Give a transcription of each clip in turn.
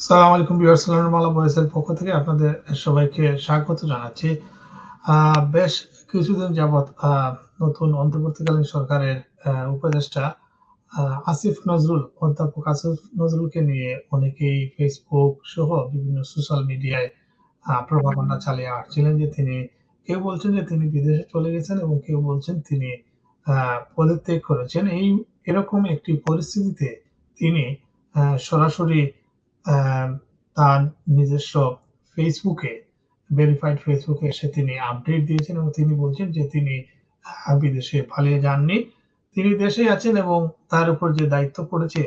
সালাম আলাইকুম বিহার সালামের মালা পক্ষ থেকে আপনাদের সবাইকে স্বাগত জানাচ্ছি। বেশ কিছুদিন যাবৎ নতুন অন্তর্বর্তীকালীন সরকারের উপদেষ্টা আসিফ নজরুল, অধ্যাপক আসিফ নজরুলকে নিয়ে অনেকেই ফেসবুক সহ বিভিন্ন সোশ্যাল মিডিয়ায় প্রভাবনা চালিয়ে আসছিলেন যে তিনি, কেউ বলছেন যে তিনি বিদেশে চলে গেছেন এবং কেউ বলছেন তিনি পদত্যাগ করেছেন। এই এরকম একটি পরিস্থিতিতে তিনি সরাসরি তার নিজস্ব ফেসবুকে ভেরিফাইড ফেসবুকে এসে তিনি আপডেট দিয়েছেন এবং তিনি বলছেন যে তিনি বিদেশে পালিয়ে যাননি। তিনি দেশে আছেন এবং তার উপর যে দায়িত্ব পড়েছে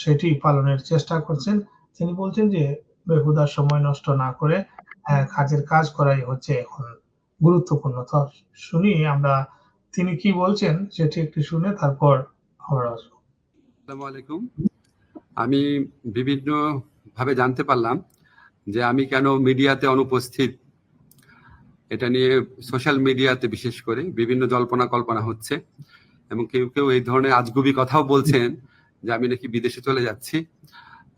সেটি পালনের চেষ্টা করছেন। তিনি বলছেন যে বেহুদা সময় নষ্ট না করে কাজের কাজ করাই হচ্ছে এখন গুরুত্বপূর্ণ। তো শুনি আমরা, তিনি কি বলছেন সেটি একটু শুনে তারপর আমরা আসব। আসসালামু আলাইকুম। আমি বিভিন্ন ভাবে জানতে পারলাম যে আমি কেন মিডিয়াতে অনুপস্থিত। এটা নিয়ে সোশ্যাল মিডিয়াতে বিশেষ করে বিভিন্ন জল্পনা কল্পনা হচ্ছে এবং কেউ কেউ এই ধরনের আজগুবি কথাও বলছেন যে আমি নাকি বিদেশে চলে যাচ্ছি।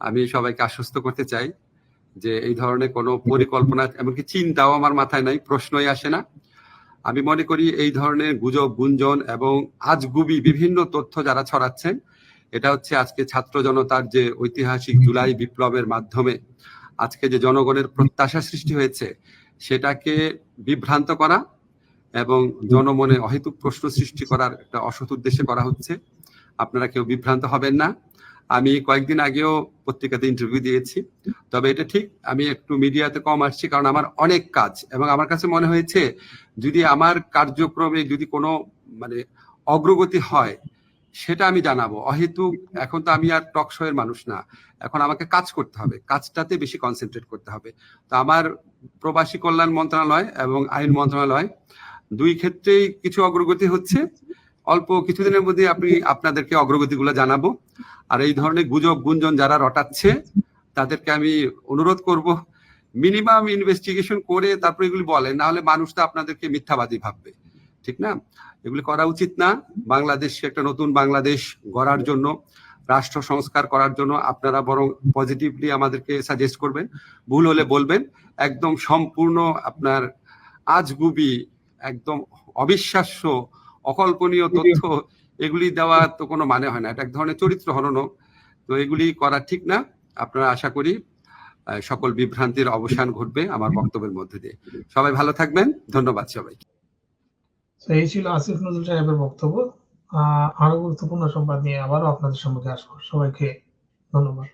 আমি সবাইকে আশ্বস্ত করতে চাই যে এই ধরনের কোনো পরিকল্পনা এমনকি চিন্তাও আমার মাথায় নাই, প্রশ্নই আসে না। আমি মনে করি এই ধরনের গুজব, গুঞ্জন এবং আজগুবি বিভিন্ন তথ্য যারা ছড়াচ্ছেন এটা হচ্ছে আজকে ছাত্র জনতার যে ঐতিহাসিক জুলাই বিপ্লবের মাধ্যমে আজকে যে জনগণের প্রত্যাশা সৃষ্টি হয়েছে সেটাকে বিভ্রান্ত করা এবং জনমনে অহেতুক প্রশ্ন সৃষ্টি করার একটা অসৎ উদ্দেশ্যে করা হচ্ছে। আপনারা কেউ বিভ্রান্ত হবেন না। আমি কয়েকদিন আগেও পত্রিকাতে ইন্টারভিউ দিয়েছি। তবে এটা ঠিক আমি একটু মিডিয়াতে কম আসছি কারণ আমার অনেক কাজ এবং আমার কাছে মনে হয়েছে যদি আমার কার্যক্রমে যদি কোনো মানে অগ্রগতি হয় সেটা আমি জানাব। অহেতুক এখন তো আমি আর টক শো এর মানুষ না। এখন আমাকে কাজ করতে হবে। কাজটাতে বেশি কনসেন্ট্রেট করতে হবে। তো আমার প্রবাসী কল্যাণ মন্ত্রণালয় এবং আইন মন্ত্রণালয় দুই ক্ষেত্রেই কিছু অগ্রগতি হচ্ছে। অল্প কিছুদিনের মধ্যে আপনি আপনাদেরকে অগ্রগতিগুলো জানাব। আর এই ধরনের গুজব, গুঞ্জন যারা রটাচ্ছে, তাদেরকে আমি অনুরোধ করব মিনিমাম ইনভেস্টিগেশন করে তারপর এগুলি বলেন। না হলে মানুষ তো আপনাদেরকে মিথ্যাবাদী ভাববে। ঠিক না? এগুলি করা উচিত না। বাংলাদেশ একটা নতুন বাংলাদেশ গড়ার জন্য রাষ্ট্র সংস্কার করার জন্য আপনারা বরং পজিটিভলি আমাদেরকে সাজেস্ট করবেন। ভুল হলে বলবেন। একদম সম্পূর্ণ আপনার আজগুবি একদম অবিশ্বাস্য অকল্পনীয় তথ্য এগুলি দেওয়া তো কোনো মানে হয় না। এটা এক ধরনের চরিত্র হনন তো এগুলি করা ঠিক না। আপনারা আশা করি সকল বিভ্রান্তির অবসান ঘটবে আমার বক্তব্যের মধ্যে দিয়ে। সবাই ভালো থাকবেন। ধন্যবাদ সবাই তো এই ছিল আসিফ নজরুল সাহেবের বক্তব্য। আরও গুরুত্বপূর্ণ সংবাদ নিয়ে আবারও আপনাদের সম্মুখে আসব। সবাইকে ধন্যবাদ।